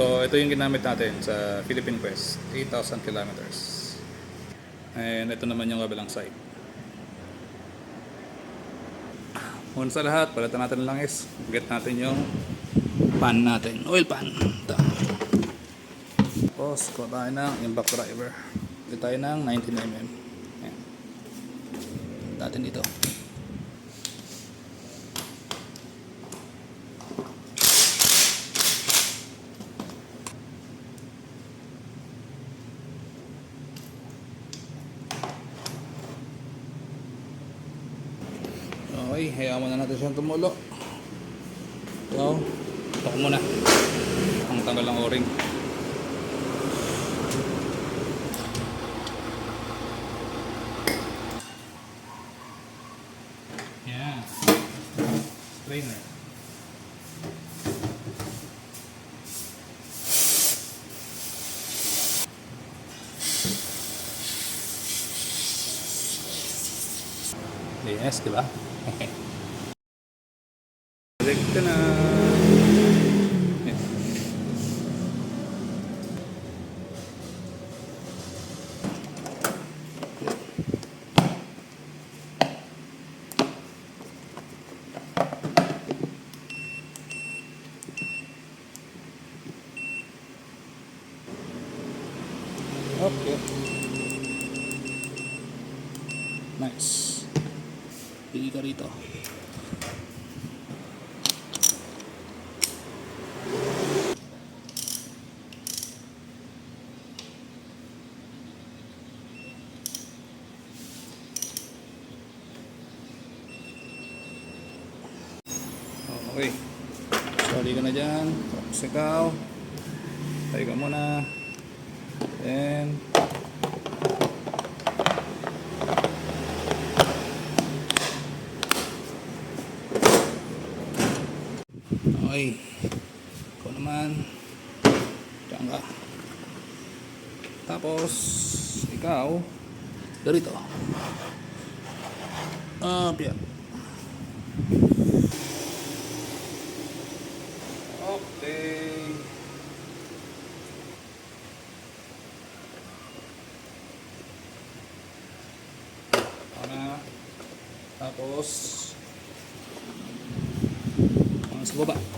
So, ito yung ginamit natin sa Philippine Quest. 8,000 kilometers. And ito naman yung kabilang side. Una sa lahat, palitan natin lang is get natin yung pan natin. Oil pan. Ito. Tapos, kuha tayo ng impact driver. Ito tayo ng 19mm. Ayan. Natin dito. Okay, hayaan muna natin siyang tumulo. So, ito muna. Ang tanggal ng o-ring. Yan. Strainer. Yes, di Okay. Ka rito. Okay. Sorry ka na dyan. Tapos. Tayo ka muna. Then, Okay. Ikaw naman. Ka. Tapos, ikaw, ganito. Ah, piyak. Okay. Tapos, sa baba.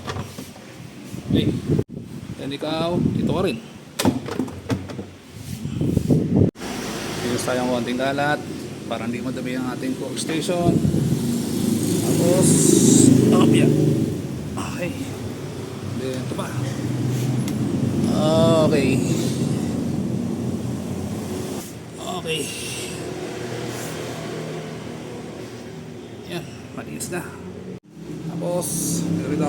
Dito ka rin. Use tayong konting kalat para hindi madami ang ating cook station. Tapos, opya. Okay. Then, ito pa. Okay. Okay. Yan, malinis na. Tapos, dito.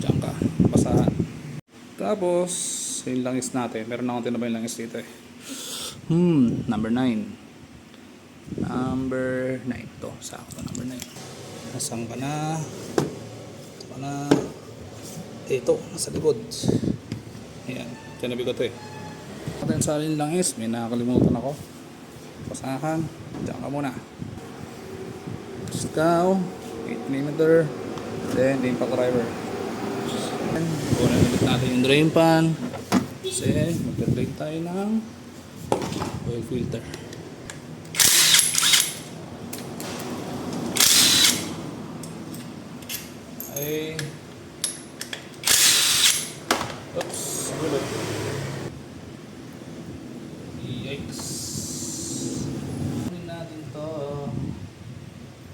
Diyan ka, basahan. Tapos, yung langis natin. Meron na akong tinabay langis dito eh. Hmm, number 9. Number 9. Ito, sakto, number 9. Nasaan ka na? Ito ka na. Ito, nasa likod. Ayan, tinabi ko ito eh. Atin sa alin langis, may nakakalimutan ako. Basahan, diyan ka muna. Scow, 8mm, then the impact driver. Kunin ulit natin yung drain pan. Kasi magka-drain tayo ng oil filter. Ay. Oops. Gulo. Yikes. Kunin natin to.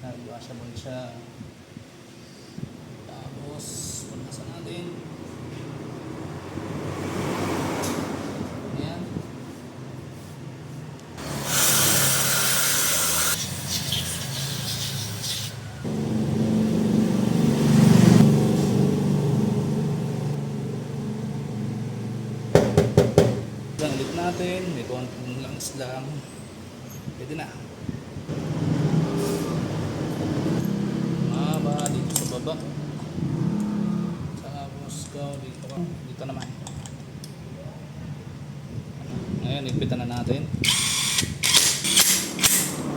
Nag-washable siya. Tapos, punasan natin. Ayan. Lang ulit natin. May konting langs lang. Pwede na. Maba dito sa baba. Tapos go dito ka. Dito naman. Ngayon, igpitan na natin.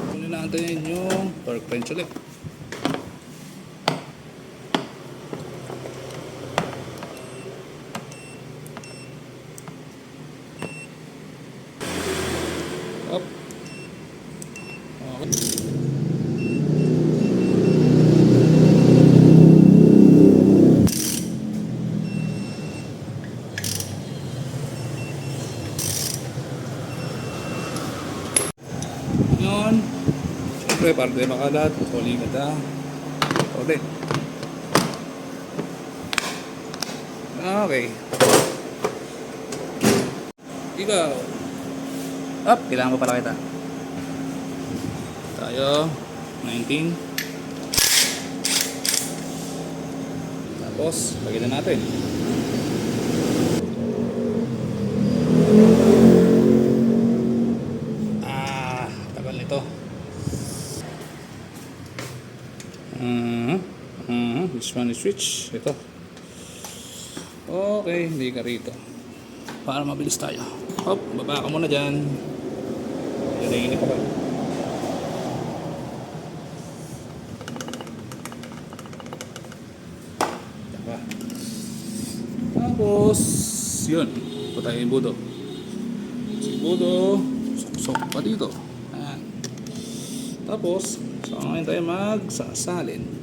Kunin natin yung torque wrench ulit. Para di makalat. Huli ka ta. Ulit. Okay. Ikaw. Up, kailangan ko pala kita. Tayo. 19. Tapos, lagyan na natin. Mhm. This one is switch. Ito. Okay, hindi ka rito. Para mabilis tayo. Hop, baba ka muna dyan. Yan ay inip ako. Tapos, yun. Punta tayo yung budo. Si budo, suksok pa dito. Ayan. Tapos, so ngayon tayo magsasalin.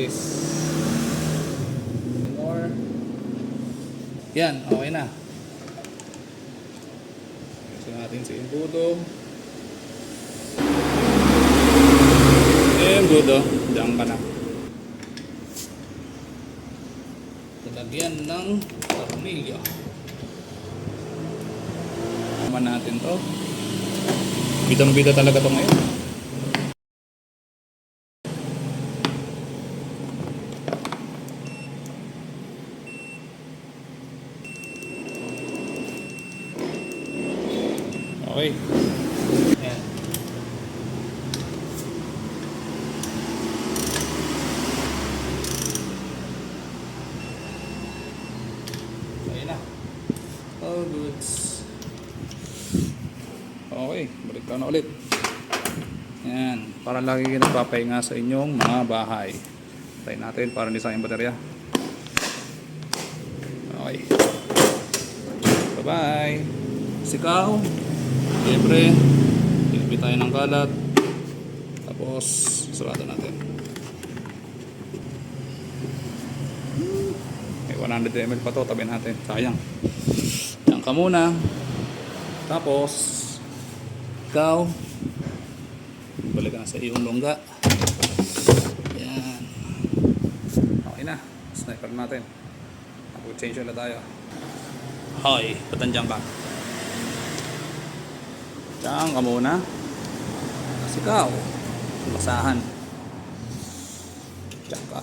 Bilis. More. Yan, okay na. Gusto natin si Imbudo. Eh, Imbudo, diyan ka na. Lalagyan ng tornilyo. Naman natin to. Bidang-bida talaga to ngayon. Okay. Ayan. Ayun na. All goods. Okay, balik ka na ulit. Yan, para lagi kayo nagpapahinga sa inyong mga bahay. Try natin para hindi sayang baterya. Okay. Bye-bye. Sikaw. Siyempre, ilipit tayo ng kalat. Tapos, sarado natin. May 100 ml pa to, tabi natin. Sayang. Yan ka muna. Tapos, ikaw, balik ka sa iyong longga. Yan. Okay na. Sniper natin. Mag-change na tayo. Hoy, nandiyan ka? Diyan ka muna. Ikaw, basahan. Diyan ka.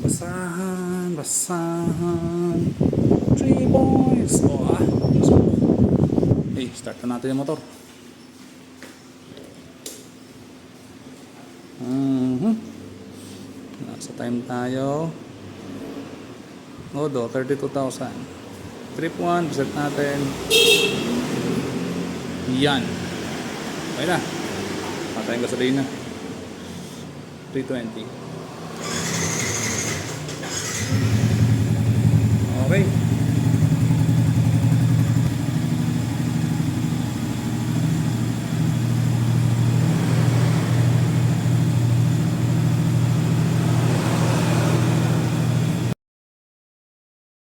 Basahan, basahan. Three boys. O ah. Hey, start na natin yung motor. Mhm. Nasa time tayo. Odo, 32,000. Trip 1, reset natin. Yan. Okay na. Patayin gasolina. 320. Okay.